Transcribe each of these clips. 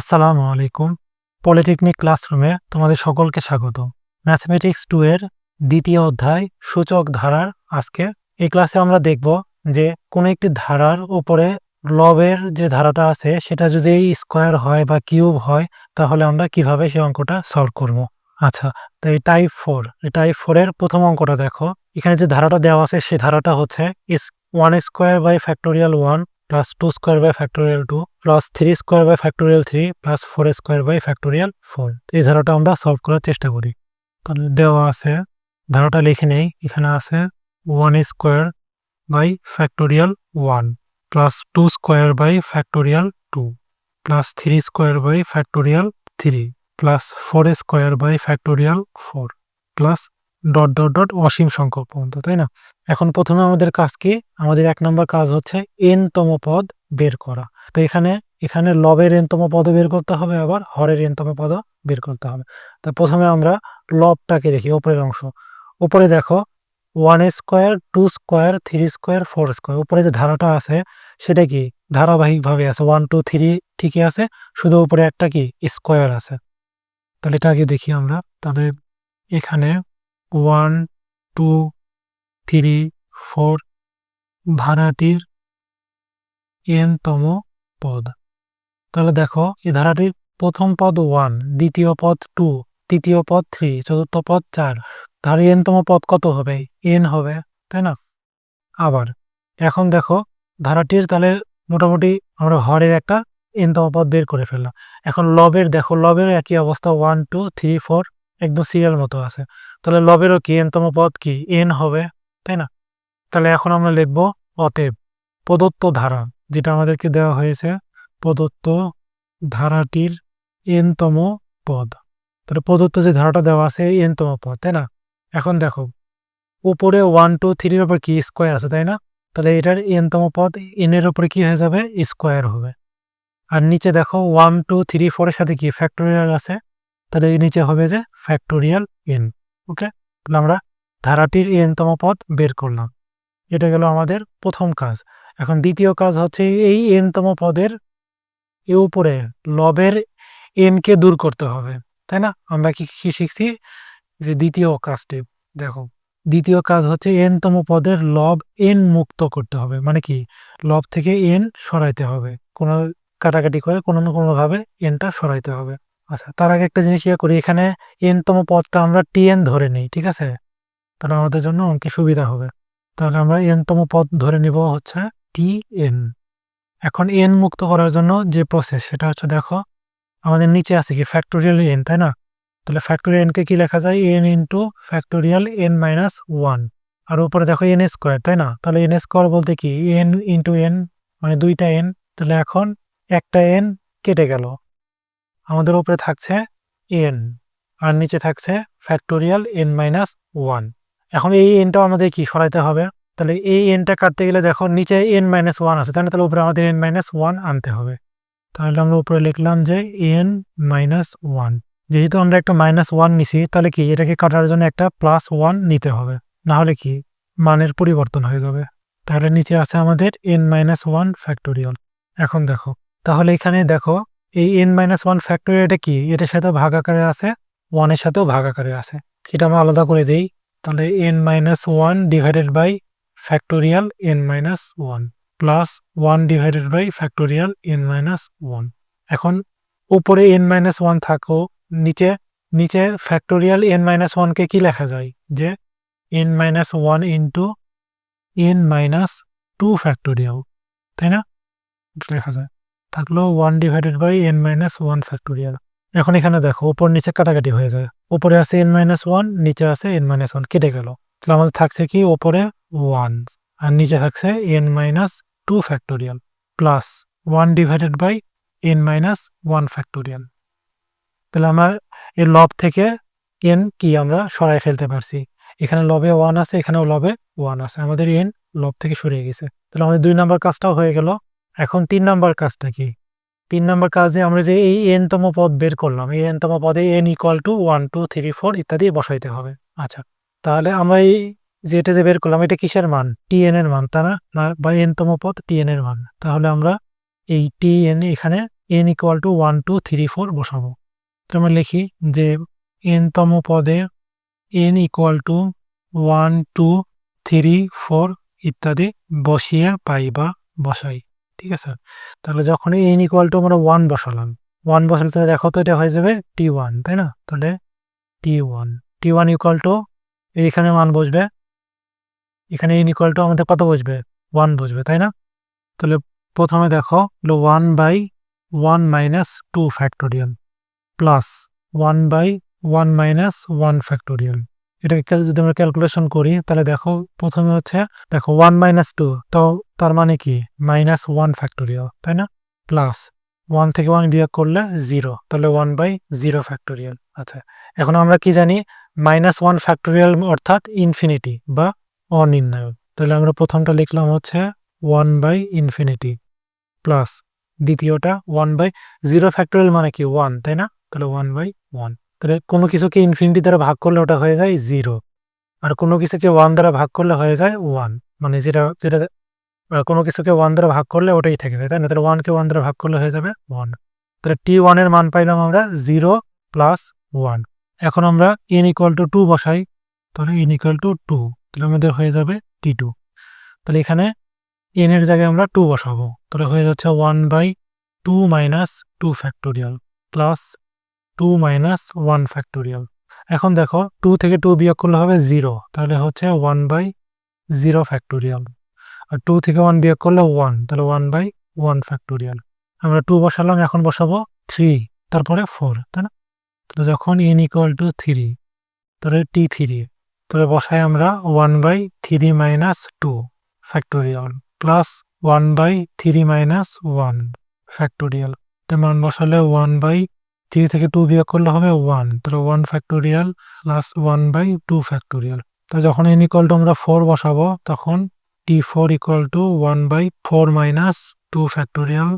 আসসালামু আলাইকুম। পলিটেকনিক ক্লাসরুমে তোমাদের সকলকে স্বাগত। ম্যাথমেটিক্স টু এর দ্বিতীয় অধ্যায় সূচক ধারার আজকে। এই ক্লাসে আমরা দেখব যে কোনো একটি ধারার উপরে লবের যে ধারাটা আছে, সেটা যদি স্কোয়ার হয় বা কিউব হয়, তাহলে আমরা কীভাবে সেই অঙ্কটা সলভ করব? আচ্ছা তো এই টাইপ ফোর, এই টাইপ ফোরের প্রথম অঙ্কটা দেখো। এখানে যে ধারাটা দেওয়া আছে সেই ধারাটা হচ্ছে one square by factorial one plus two square by factorial two plus three square by factorial three plus four square by factorial four এই ধারাটা আমরা সলভ করার চেষ্টা করি। তাহলে দেওয়া আছে, ধারাটা লিখে নেই, এখানে আছে one square by factorial one plus two square by factorial two plus three square by factorial three plus four square by factorial four plus dot dot dot অসীম সংখ্যক পর্যন্ত, তাই না? এখন প্রথমে আমাদের কাজ কি? আমাদের এক নম্বর কাজ হচ্ছে এন তম পদ বের করা। তো এখানে এখানে লবের এনতম পদ বের করতে হবে, আবার হরের এনতম পদ বের করতে হবে। তা প্রথমে আমরা লবটাকে দেখি উপরের অংশ। উপরে দেখো one square two square three square four square উপরে যে ধারাটা আছে, সেটা কি? ধারাবাহিকভাবে আছে। ওয়ান টু থ্রি ঠিকই আছে, শুধু উপরে একটা কি? স্কোয়ার আছে। তাহলে এটা আগে দেখি আমরা। তাহলে এখানে ওয়ান, টু, থ্রি, ফোর ধারাটির এনতম পদ। তাহলে দেখো, এই ধারাটির প্রথম পদ ওয়ান, দ্বিতীয় পদ টু, তৃতীয় পদ থ্রি, চতুর্থ পদ চার। তার এনতম পদ কত হবে? এন হবে, তাই না? আবার, এখন দেখো, ধারাটির তাহলে মোটামুটি আমরা হরের একটা এনতম পদ বের করে ফেললাম। এখন লবের, দেখো, লবের একই অবস্থা, ওয়ান, টু, থ্রি, ফোর একদম সিরিয়াল মতো আছে। তাহলে লবেরও কি? এনতম পদ কি? এন হবে, তাই না? তাহলে এখন আমরা লিখব অতএব প্রদত্ত ধারা, যেটা আমাদেরকে দেওয়া হয়েছে প্রদত্ত ধারাটির এনতম পদ। তাহলে প্রদত্ত যে ধারাটা দেওয়া আছে এনতম পদ, তাই না? এখন দেখো, উপরে ওয়ান টু থ্রির ওপর কি স্কোয়ার আছে, তাই না? তাহলে এটার এনতম পদ এনের ওপরে কি হয়ে যাবে? স্কোয়ার হবে। আর নিচে দেখো ওয়ান টু থ্রি ফোরের সাথে কি ফ্যাক্টোরিয়াল আছে? তাহলে নিচে হবে যে ফ্যাক্টোরিয়াল এন ওকে তাহলে আমরা ধারাটির এনতম পদ বের করলাম। এটা গেল আমাদের প্রথম কাজ। এখন দ্বিতীয় কাজ হচ্ছে এই এনতম পদের এ উপরে লবের এনকে দূর করতে হবে, তাই না? আমরা কি কি শিখছি? যে দ্বিতীয় কাজটি, দেখো। দ্বিতীয় কাজ হচ্ছে এনতম পদের লব এন মুক্ত করতে হবে মানে কি? লব থেকে এন সরাইতে হবে। কোনো কাটাকাটি করে কোনো না কোনোভাবে এনটা সরাইতে হবে। আচ্ছা তার আগে একটা জিনিস ইয়ে করি, এখানে এনতম পদটা আমরা টি এন ধরে নিই, ঠিক আছে? তাহলে আমাদের জন্য অনেক সুবিধা হবে। তাহলে আমরা এনতম পদ ধরে নিব হচ্ছে টি এন এখন এন মুক্ত করার জন্য যে প্রসেস সেটা হচ্ছে দেখো, আমাদের নিচে আছে কি ফ্যাক্টোরিয়াল এন তাই না? তাহলে ফ্যাক্টোরিয়াল এনকে কি লেখা যায়? N into factorial n minus one আর উপরে দেখো এন স্কোয়ার তাই না? তাহলে এন স্কোয়ার বলতে কি? এন ইন্টু এন মানে দুইটা এন তাহলে এখন একটা এন কেটে গেল। আমাদের উপরে থাকছে এন আর নিচে থাকছে ফ্যাক্টোরিয়াল এন মাইনাস ওয়ান এখন এই এনটাও আমাদের কি সরাইতে হবে? তাহলে এই এনটা কাটতে গেলে দেখো নিচে এন মাইনাস ওয়ান আছে, তাহলে তাহলে উপরে আমাদের এন মাইনাস ওয়ান আনতে হবে। তাহলে আমরা উপরে লিখলাম যে এন মাইনাস ওয়ান যেহেতু আমরা একটা মাইনাস ওয়ান নিছি, তাহলে কি এটাকে কাটার জন্য একটা প্লাস ওয়ান নিতে হবে? না হলে কি মানের পরিবর্তন হয়ে যাবে। তাহলে নিচে আছে আমাদের এন মাইনাস ওয়ান ফ্যাক্টোরিয়াল এখন দেখো, তাহলে এখানে দেখো এই এন মাইনাস ওয়ান ফ্যাক্টোরিয়াল এটা কি? এটার সাথে ভাগ আকারে আছে ওয়ানের সাথেও ভাগ আকারে আছে। সেটা আমরা আলাদা করে দিই। তাহলে n minus one divided by factorial n minus one plus one divided by factorial n minus one এখন উপরে এন মাইনাস ওয়ান থাকো, নিচে নিচে ফ্যাক্টোরিয়াল এন মাইনাস ওয়ানকে কি লেখা যায়? যে n minus one into n minus two factorial তাই না? লেখা যায়। থাকল one divided by n minus one factorial এখন এখানে দেখো ওপর নিচে কাটাকাটি হয়ে যায়। উপরে আছে এন মাইনাস ওয়ান নিচে আছে এন মাইনাস ওয়ান কেটে গেল। তাহলে আমাদের থাকছে কি ওপরে ওয়ান আর নিচে থাকছে n minus two factorial plus one divided by n minus one factorial তাহলে আমার এর লব থেকে এন কি আমরা সরাই ফেলতে পারছি? এখানে লবে ওয়ান আছে, এখানেও লবে ওয়ান আছে। আমাদের এন লব থেকে সরিয়ে গেছে। তাহলে আমাদের দুই নম্বর কাজটাও হয়ে গেল। এখন তিন নম্বর কাজটা কি? তিন নম্বর কাজে আমরা যে এই এনতম পদ বের করলাম, এই এনতম পদে n equal to one two three four ইত্যাদি বসাইতে হবে। আচ্ছা তাহলে আমরা এই যেটা যে বের করলাম, এটা কিসের মান? টি এন এর মান তা না? বা এনতম পদ টি এন এর মান। তাহলে আমরা এই টি এন এখানে n equal to one two three four বসাবো। তো আমরা লিখি যে এন তম পদে n equal to one two three four ইত্যাদি বসিয়ে পাই বা বসাই। ঠিক আছে? তাহলে যখন এন ইকুয়াল টু আমরা ওয়ান বসালাম ওয়ান বসালে তাহলে দেখো তো এটা হয়ে যাবে টি ওয়ান তাই না? তাহলে T one T one equal to এখানে মান বসবে, এখানে এন ইকুয়াল টু আমাদের কত বসবে? ওয়ান বসবে, তাই না? তাহলে প্রথমে দেখো one by one minus two factorial plus one by one minus one factorial এটাকে যদি আমরা ক্যালকুলেশন করি, তাহলে দেখো প্রথমে হচ্ছে, দেখো ওয়ান মাইনাস টু তো তার মানে কি? মাইনাস ওয়ান ফ্যাক্টোরিয়াল তাই না? প্লাস ওয়ান থেকে ওয়ান বিয়োগ করলে জিরো তাহলে ওয়ান বাই জিরো ফ্যাক্টোরিয়াল আচ্ছা। এখন আমরা কি জানি? মাইনাস ওয়ান ফ্যাক্টোরিয়াল অর্থাৎ ইনফিনিটি বা অনির্ণায়ক তাহলে আমরা প্রথমটা লিখলাম হচ্ছে ওয়ান বাই ইনফিনিটি প্লাস দ্বিতীয়টা ওয়ান বাই জিরো ফ্যাক্টোরিয়াল মানে কি? ওয়ান তাই না? তাহলে ওয়ান বাই ওয়ান তাহলে কোনো কিছুকে ইনফিনিটি দ্বারা ভাগ করলে ওটা হয়ে যায় জিরো আর কোনো কিছুকে ওয়ান দ্বারা ভাগ করলে হয়ে যায় ওয়ান মানে যেটা যেটা কোনো কিছুকে ওয়ান দ্বারা ভাগ করলে ওটাই থেকে যায়, তাই না? তাহলে ওয়ানকে ওয়ান দ্বারা ভাগ করলে হয়ে যাবে ওয়ান তাহলে টি ওয়ানের মান পাইলাম আমরা জিরো প্লাস ওয়ান এখন আমরা এন ইকুয়াল টু টু বসাই, তাহলে এন ইকুয়াল টু টু তাহলে আমাদের হয়ে যাবে টি টু তাহলে এখানে এন এর জায়গায় আমরা টু বসাবো। তাহলে হয়ে যাচ্ছে one by two minus two factorial plus two minus one factorial এখন দেখো টু থেকে টু বিয়োগ করলে হবে জিরো তাহলে হচ্ছে ওয়ান বাই জিরো ফ্যাক্টোরিয়াল আর টু থেকে ওয়ান বিয়োগ করলে ওয়ান তাহলে ওয়ান বাই ওয়ান ফ্যাক্টোরিয়াল আমরা টু বসালাম, এখন বসাবো থ্রি তারপরে ফোর তাই না? তাহলে যখন এন ইকুয়াল টু থ্রি তাহলে টি থ্রি তাহলে বসাই আমরা one by three minus two factorial plus one by three minus one factorial মান বসালে ওয়ান বাই থ্রি থেকে টু বিয়োগ করলে হবে ওয়ান। তাহলে one factorial plus one by two factorial. তো যখন এন ইকুয়াল টু আমরা ফোর বসাবো, তখন T four equal to one by four minus two factorial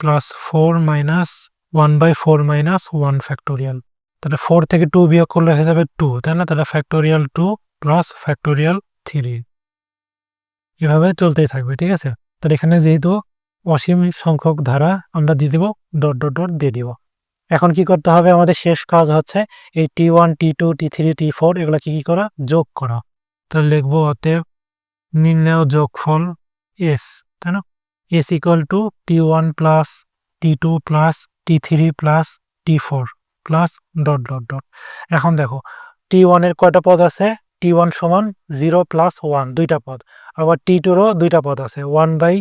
plus four minus one by four minus one factorial তাহলে four থেকে two বিয়োগ করলে হয়ে যাবে টু তাই না? তাহলে factorial two plus factorial three এভাবে চলতেই থাকবে, ঠিক আছে? তাহলে এখানে যেহেতু অসীম সংখ্যক ধারা আমরা দিয়ে দিব ডট ডট ডট দিয়ে দিব। এখন কি করতে হবে? আমাদের শেষ কাজ হচ্ছে এই T one T two T three T four এগুলো কী কি করা? যোগ করা। তাহলে লিখব অতএব নির্ণয় যোগফল এস তাই না? S equal to T one plus T two plus T three plus T four plus dot dot dot এখন দেখো টি ওয়ানের কয়টা পদ আছে? টি ওয়ান সমান জিরো প্লাস ওয়ান দুইটা পদ। আবার টি টুরও দুইটা পদ আছে। One by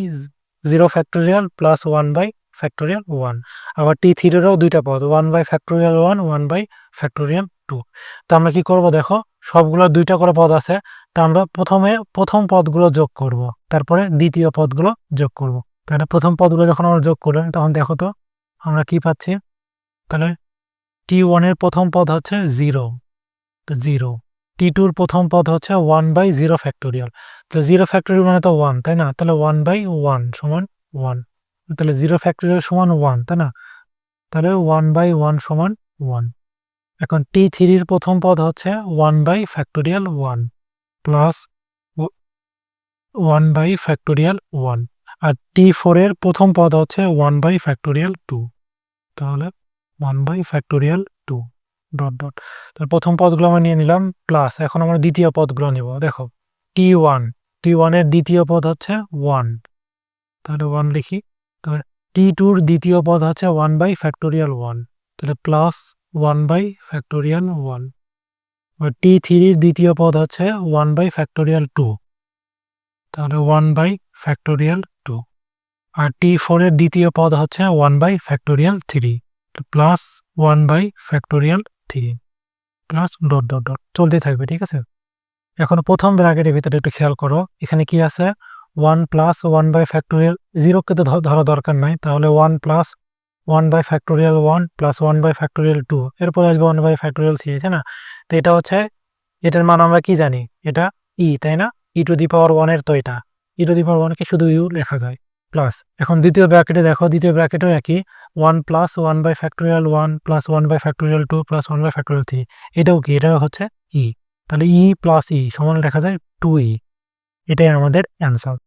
zero factorial plus one by factorial one আবার টি থ্রিরও দুইটা পদ one by factorial one one by factorial two তা আমরা কি করব দেখো? সবগুলো দুইটা করে পদ আছে। তা আমরা প্রথমে প্রথম পদগুলো যোগ করব। তারপরে দ্বিতীয় পদগুলো যোগ করব। তাহলে প্রথম পদগুলো যখন আমরা যোগ করলাম, তখন দেখো তো, আমরা কি পাচ্ছি? তাহলে টি ওয়ানের প্রথম পদ হচ্ছে জিরো তো জিরো টি টুর প্রথম পদ হচ্ছে ওয়ান বাই জিরো ফ্যাক্টোরিয়াল তো জিরো ফ্যাক্টোরিয়াল মানে তো ওয়ান তাই না? তাহলে ওয়ান বাই ওয়ান সমান ওয়ান তাহলে জিরো ফ্যাক্টোরিয়াল সমান ওয়ান তাই না? তাহলে ওয়ান বাই ওয়ান সমান ওয়ান এখন টি থ্রির প্রথম পদ হচ্ছে one by factorial one plus one by factorial one R T ফোরের প্রথম পদ হচ্ছে ওয়ান বাই ফ্যাক্টোরিয়াল টু তাহলে one by factorial two dot dot তাহলে প্রথম পদগুলো আমরা নিয়ে নিলাম প্লাস এখন আমরা দ্বিতীয় পদগুলো নিব। দেখো টি ওয়ান টি ওয়ানের দ্বিতীয় পদ হচ্ছে ওয়ান তাহলে ওয়ান লিখি টি টুর দ্বিতীয় পদ হচ্ছে ওয়ান বাই ফ্যাক্টোরিয়াল ওয়ান তাহলে plus one by factorial one T থ্রির দ্বিতীয় পদ হচ্ছে ওয়ান বাই ফ্যাক্টোরিয়াল টু তাহলে ওয়ান বাই ফ্যাক্টোরিয়াল টু আর টি ফোরের দ্বিতীয় পদ হচ্ছে one by factorial three plus one by factorial three plus dot dot dot চলতে থাকবে, ঠিক আছে? এখন প্রথম ব্র্যাকেটের ভিতরে একটু খেয়াল করো, এখানে কি আছে? One plus one by factorial জিরোকে তো ধরা দরকার নাই। তাহলে one plus one by factorial one plus one by factorial two এরপরে আসবে ওয়ান বাই ফ্যাক্টোরিয়াল থ্রি আছে না? তো এটা হচ্ছে, এটার মান আমরা কি জানি? এটা ই তাই না? ই টু দি পাওয়ার ওয়ানের তো এটা। ই টু দি পাওয়ার ওয়ানকে শুধু ইউ লেখা যায়। প্লাস এখন দ্বিতীয় ব্র্যাকেটে দেখো, দ্বিতীয় ব্র্যাকেটও একই। One plus one by factorial one plus one by factorial two plus one by factorial three এটাও কি? এটাও হচ্ছে ই তাহলে ই প্লাস ই সমান লেখা যায় টু ই এটাই আমাদের অ্যান্সার